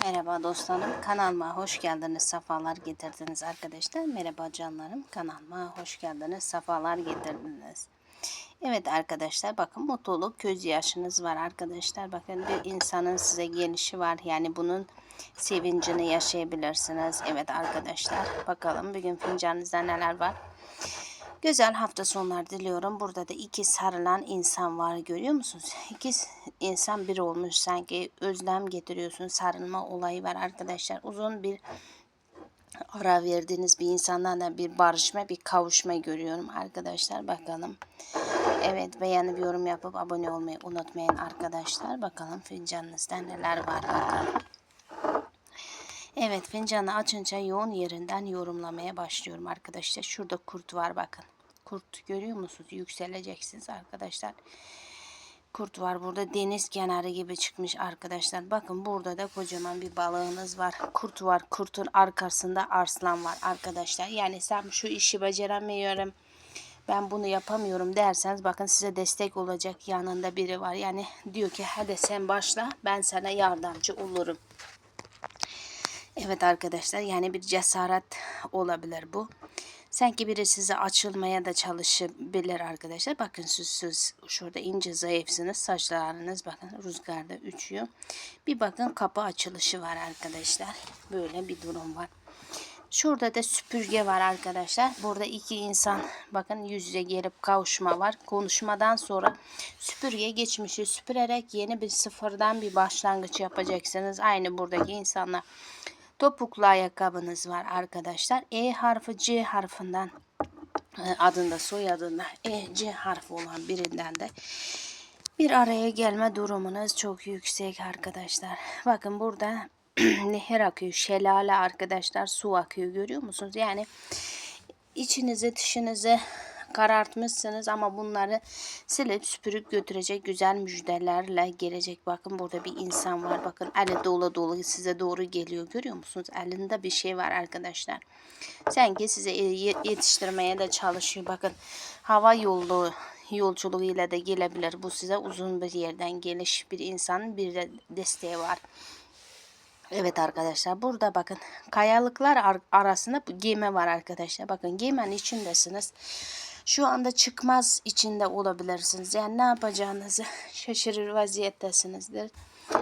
Merhaba dostlarım, kanalıma hoş geldiniz, sefalar getirdiniz arkadaşlar. Merhaba canlarım, kanalıma hoş geldiniz, sefalar getirdiniz. Evet arkadaşlar, bakın mutluluk göz yaşınız var arkadaşlar. Bakın bir insanın size gelişi var. Yani bunun sevincini yaşayabilirsiniz. Evet arkadaşlar, bakalım bugün fincanınızda neler var. Güzel hafta sonları diliyorum. Burada da iki sarılan insan var görüyor musunuz? İki insan bir olmuş sanki özlem getiriyorsun. Sarılma olayı var arkadaşlar. Uzun bir ara verdiğiniz bir insandan da bir barışma, bir kavuşma görüyorum arkadaşlar. Bakalım. Evet beğenip yorum yapıp abone olmayı unutmayın arkadaşlar. Bakalım fincanınızda neler var bakalım. Evet fincanı açınca yoğun yerinden yorumlamaya başlıyorum arkadaşlar. Şurada kurt var bakın. Kurt görüyor musunuz? Yükseleceksiniz arkadaşlar. Kurt var burada deniz kenarı gibi çıkmış arkadaşlar. Bakın burada da kocaman bir balığınız var. Kurt var. Kurtun arkasında arslan var arkadaşlar. Yani sen şu işi beceremiyorum. Ben bunu yapamıyorum derseniz bakın size destek olacak yanında biri var. Yani diyor ki hadi sen başla ben sana yardımcı olurum. Evet arkadaşlar yani bir cesaret olabilir bu. Sanki biri size açılmaya da çalışabilir arkadaşlar. Bakın siz, siz şurada ince zayıfsınız. Saçlarınız bakın rüzgarda uçuyor. Bir bakın kapı açılışı var arkadaşlar. Böyle bir durum var. Şurada da süpürge var arkadaşlar. Burada iki insan bakın yüz yüze gelip kavuşma var. Konuşmadan sonra süpürge geçmişi süpürerek yeni bir sıfırdan bir başlangıç yapacaksınız. Aynı buradaki insanlar. Topuklu ayakkabınız var arkadaşlar. E harfi C harfinden e, adında soyadında E C harfi olan birinden de bir araya gelme durumunuz çok yüksek arkadaşlar. Bakın burada nehir akıyor, şelale arkadaşlar su akıyor görüyor musunuz? Yani içinizi dışınızı karartmışsınız ama bunları silip süpürüp götürecek güzel müjdelerle gelecek. Bakın burada bir insan var. Bakın eli dolu dolu size doğru geliyor. Görüyor musunuz? Elinde bir şey var arkadaşlar. Sanki size yetiştirmeye de çalışıyor. Bakın hava yolu yolculuğu ile de gelebilir. Bu size uzun bir yerden geliş bir insanın bir de desteği var. Evet arkadaşlar burada bakın kayalıklar arasında gemi var arkadaşlar. Bakın geminin içindesiniz. Şu anda çıkmaz içinde olabilirsiniz. Yani ne yapacağınızı şaşırır vaziyettesinizdir.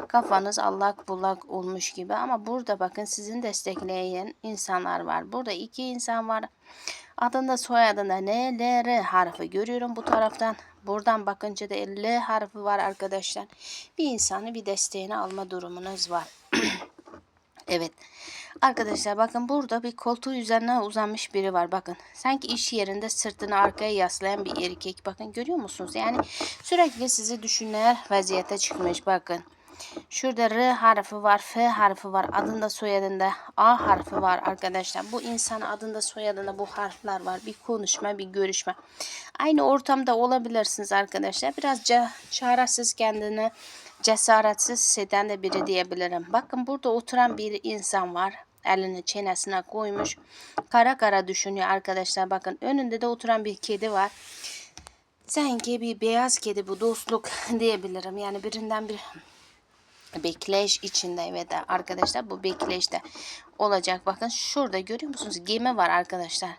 Kafanız allak bullak olmuş gibi ama burada bakın sizin destekleyen insanlar var. Burada iki insan var. Adında soyadında N, L, R harfi görüyorum bu taraftan. Buradan bakınca da L harfi var arkadaşlar. Bir insanı bir desteğini alma durumunuz var. evet. Arkadaşlar bakın burada bir koltuğu üzerine uzanmış biri var. Bakın sanki iş yerinde sırtını arkaya yaslayan bir erkek. Bakın görüyor musunuz? Yani sürekli sizi düşünler vaziyete çıkmış. Bakın. Şurada R harfi var, F harfi var, adında soyadında A harfi var arkadaşlar. Bu insan adında soyadında bu harfler var. Bir konuşma, bir görüşme. Aynı ortamda olabilirsiniz arkadaşlar. Biraz çaresiz kendini cesaretsiz hisseden de biri diyebilirim. Bakın burada oturan bir insan var. Elini çenesine koymuş. Kara kara düşünüyor arkadaşlar. Bakın önünde de oturan bir kedi var. Sanki bir beyaz kedi bu dostluk diyebilirim. Yani birinden bir bekleyiş içinde evet arkadaşlar bu bekleyişte olacak. Bakın şurada görüyor musunuz? Gemi var arkadaşlar.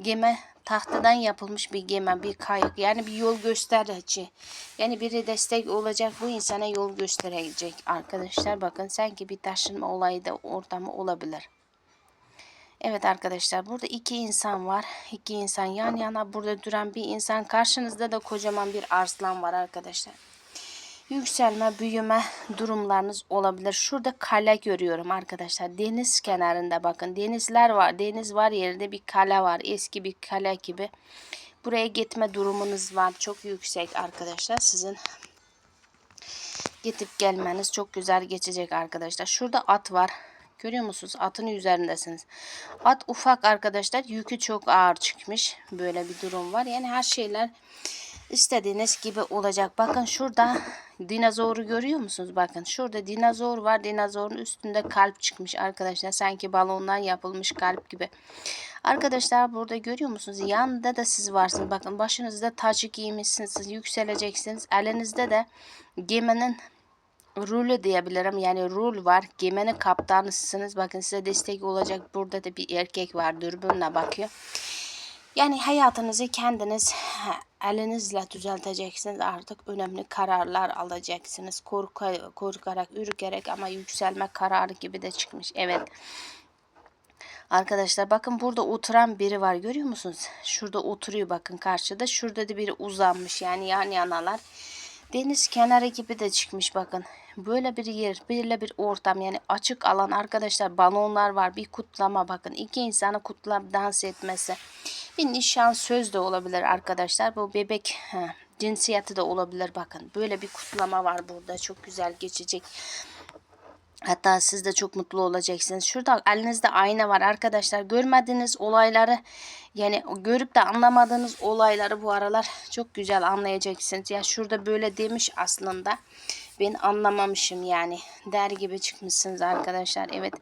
Gemi tahtadan yapılmış bir gemi, bir kayık. Yani bir yol gösterici. Yani biri destek olacak bu insana yol gösterecek arkadaşlar. Bakın sanki bir taşınma olayı da ortamı olabilir. Evet arkadaşlar burada iki insan var. İki insan yan yana burada duran bir insan. Karşınızda da kocaman bir arslan var arkadaşlar yükselme, büyüme durumlarınız olabilir. Şurada kale görüyorum arkadaşlar. Deniz kenarında bakın. Denizler var. Deniz var yerinde bir kale var. Eski bir kale gibi. Buraya gitme durumunuz var. Çok yüksek arkadaşlar. Sizin gidip gelmeniz çok güzel geçecek arkadaşlar. Şurada at var. Görüyor musunuz? Atın üzerindesiniz. At ufak arkadaşlar. Yükü çok ağır çıkmış. Böyle bir durum var. Yani her şeyler istediğiniz gibi olacak. Bakın şurada dinozoru görüyor musunuz? Bakın şurada dinozor var. Dinozorun üstünde kalp çıkmış arkadaşlar. Sanki balondan yapılmış kalp gibi. Arkadaşlar burada görüyor musunuz? Yanında da siz varsınız. Bakın başınızda tacı giymişsiniz. Siz yükseleceksiniz. Elinizde de geminin rulü diyebilirim. Yani rul var. Geminin kaptanısınız. Bakın size destek olacak. Burada da bir erkek var. Dürbünle bakıyor. Yani hayatınızı kendiniz ha, elinizle düzelteceksiniz. Artık önemli kararlar alacaksınız. Korka, korkarak, ürkerek ama yükselme kararı gibi de çıkmış. Evet. Arkadaşlar bakın burada oturan biri var görüyor musunuz? Şurada oturuyor bakın karşıda. Şurada da biri uzanmış yani yan yanalar. Deniz kenarı gibi de çıkmış bakın. Böyle bir yer, böyle bir ortam yani açık alan arkadaşlar balonlar var. Bir kutlama bakın. iki insanı kutla dans etmesi. Bir nişan söz de olabilir arkadaşlar. Bu bebek he, cinsiyeti de olabilir bakın. Böyle bir kutlama var burada. Çok güzel geçecek. Hatta siz de çok mutlu olacaksınız. Şurada elinizde ayna var arkadaşlar. Görmediğiniz olayları yani görüp de anlamadığınız olayları bu aralar çok güzel anlayacaksınız. Ya şurada böyle demiş aslında. Ben anlamamışım yani. Der gibi çıkmışsınız arkadaşlar. Evet.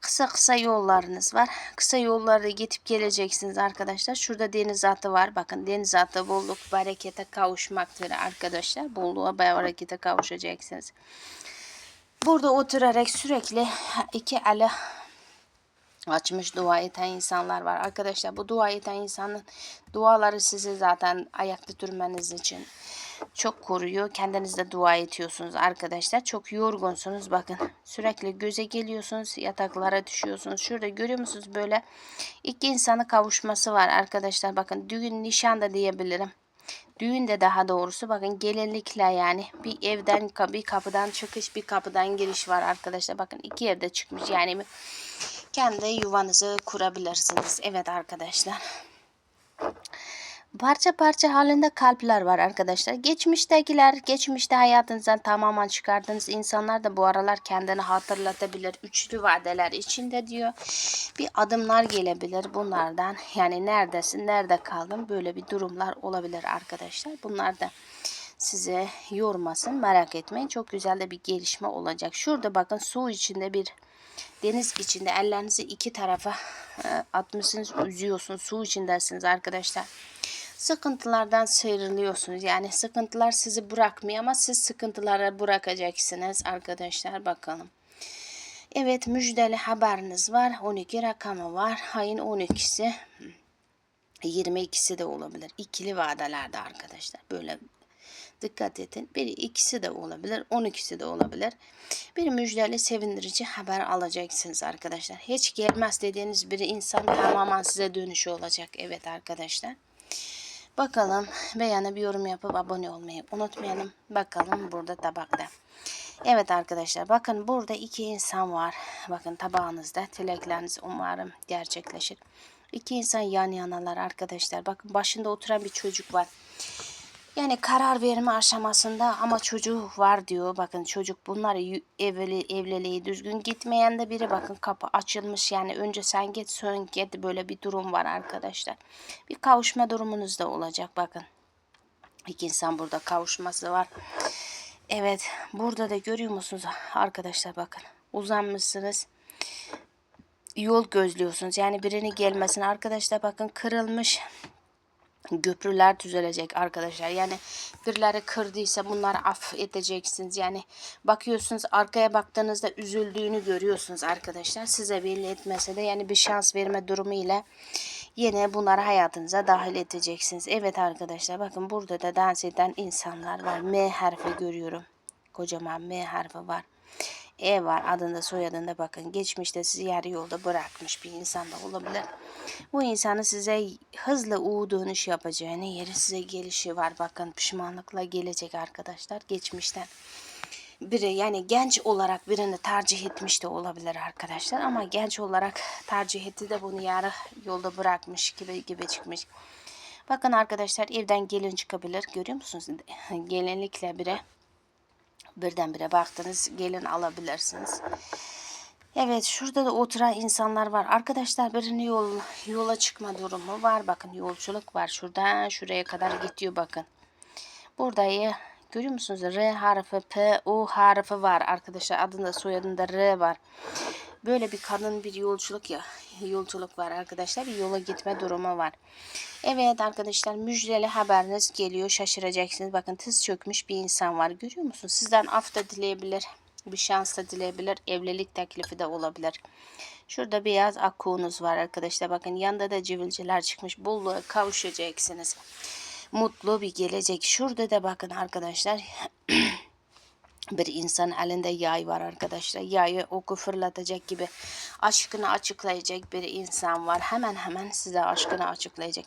Kısa kısa yollarınız var. Kısa yollarda gidip geleceksiniz arkadaşlar. Şurada deniz atı var. Bakın deniz atı bolluk berekete kavuşmaktır arkadaşlar. Bolluğa berekete kavuşacaksınız. Burada oturarak sürekli iki eli açmış dua eden insanlar var. Arkadaşlar bu dua eden insanın duaları sizi zaten ayakta durmanız için çok koruyor. Kendiniz de dua ediyorsunuz arkadaşlar. Çok yorgunsunuz. Bakın sürekli göze geliyorsunuz. Yataklara düşüyorsunuz. Şurada görüyor musunuz böyle iki insanı kavuşması var arkadaşlar. Bakın düğün nişan da diyebilirim. Düğün de daha doğrusu bakın gelinlikle yani bir evden bir kapıdan çıkış bir kapıdan giriş var arkadaşlar. Bakın iki yerde çıkmış yani kendi yuvanızı kurabilirsiniz. Evet arkadaşlar. Parça parça halinde kalpler var arkadaşlar. Geçmiştekiler, geçmişte hayatınızdan tamamen çıkardığınız insanlar da bu aralar kendini hatırlatabilir. Üçlü vadeler içinde diyor. Bir adımlar gelebilir bunlardan. Yani neredesin, nerede kaldın böyle bir durumlar olabilir arkadaşlar. Bunlar da size yormasın merak etmeyin. Çok güzel de bir gelişme olacak. Şurada bakın su içinde bir deniz içinde ellerinizi iki tarafa e, atmışsınız, üzüyorsunuz. Su içindesiniz arkadaşlar sıkıntılardan sıyrılıyorsunuz. Yani sıkıntılar sizi bırakmıyor ama siz sıkıntılara bırakacaksınız arkadaşlar bakalım. Evet müjdeli haberiniz var. 12 rakamı var. Ayın 12'si 22'si de olabilir. İkili vadelerde arkadaşlar. Böyle dikkat edin. Biri ikisi de olabilir. 12'si de olabilir. Bir müjdeli sevindirici haber alacaksınız arkadaşlar. Hiç gelmez dediğiniz bir insan tamamen size dönüşü olacak. Evet arkadaşlar. Bakalım beğenip yorum yapıp abone olmayı unutmayalım. Bakalım burada tabakta. Evet arkadaşlar bakın burada iki insan var. Bakın tabağınızda dilekleriniz umarım gerçekleşir. İki insan yan yanalar arkadaşlar. Bakın başında oturan bir çocuk var. Yani karar verme aşamasında ama çocuğu var diyor. Bakın çocuk bunlar evli, evliliği düzgün gitmeyen de biri bakın kapı açılmış. Yani önce sen git sonra git böyle bir durum var arkadaşlar. Bir kavuşma durumunuz da olacak bakın. İki insan burada kavuşması var. Evet burada da görüyor musunuz arkadaşlar bakın uzanmışsınız yol gözlüyorsunuz. Yani birini gelmesine arkadaşlar bakın kırılmış köprüler düzelecek arkadaşlar. Yani birileri kırdıysa bunları af edeceksiniz. Yani bakıyorsunuz arkaya baktığınızda üzüldüğünü görüyorsunuz arkadaşlar. Size belli etmese de yani bir şans verme durumu ile yine bunları hayatınıza dahil edeceksiniz. Evet arkadaşlar bakın burada da dans eden insanlar var. M harfi görüyorum. Kocaman M harfi var. E var adında soyadında bakın geçmişte sizi yarı yolda bırakmış bir insan da olabilir. Bu insanı size hızlı U dönüş yapacağını yeri size gelişi var bakın pişmanlıkla gelecek arkadaşlar geçmişten. Biri yani genç olarak birini tercih etmiş de olabilir arkadaşlar ama genç olarak tercih etti de bunu yarı yolda bırakmış gibi gibi çıkmış. Bakın arkadaşlar evden gelin çıkabilir görüyor musunuz? Gelinlikle biri birdenbire baktınız gelin alabilirsiniz. Evet şurada da oturan insanlar var. Arkadaşlar birinin yol, yola çıkma durumu var. Bakın yolculuk var. Şuradan şuraya kadar gidiyor bakın. Burada görüyor musunuz? R harfi, P, U harfi var. Arkadaşlar adında soyadında R var. Böyle bir kadın bir yolculuk ya yolculuk var arkadaşlar. Bir yola gitme durumu var. Evet arkadaşlar müjdeli haberiniz geliyor. Şaşıracaksınız. Bakın tız çökmüş bir insan var. Görüyor musunuz? Sizden af da dileyebilir. Bir şans da dileyebilir. Evlilik teklifi de olabilir. Şurada beyaz akkuğunuz var arkadaşlar. Bakın yanda da civilciler çıkmış. Bolluğa kavuşacaksınız. Mutlu bir gelecek. Şurada da bakın arkadaşlar. bir insan elinde yay var arkadaşlar. Yayı oku fırlatacak gibi aşkını açıklayacak bir insan var. Hemen hemen size aşkını açıklayacak.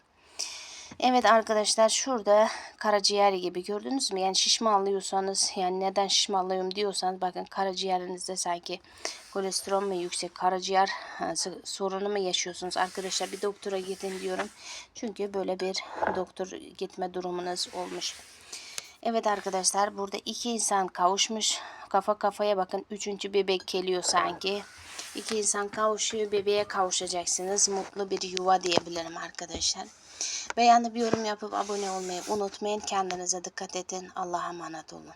Evet arkadaşlar şurada karaciğer gibi gördünüz mü? Yani şişmanlıyorsanız yani neden şişmanlıyorum diyorsanız bakın karaciğerinizde sanki kolesterol mu yüksek karaciğer sorunu mu yaşıyorsunuz? Arkadaşlar bir doktora gidin diyorum. Çünkü böyle bir doktor gitme durumunuz olmuş. Evet arkadaşlar burada iki insan kavuşmuş. Kafa kafaya bakın. Üçüncü bebek geliyor sanki. İki insan kavuşuyor. Bebeğe kavuşacaksınız. Mutlu bir yuva diyebilirim arkadaşlar. Beğenip yorum yapıp abone olmayı unutmayın. Kendinize dikkat edin. Allah'a emanet olun.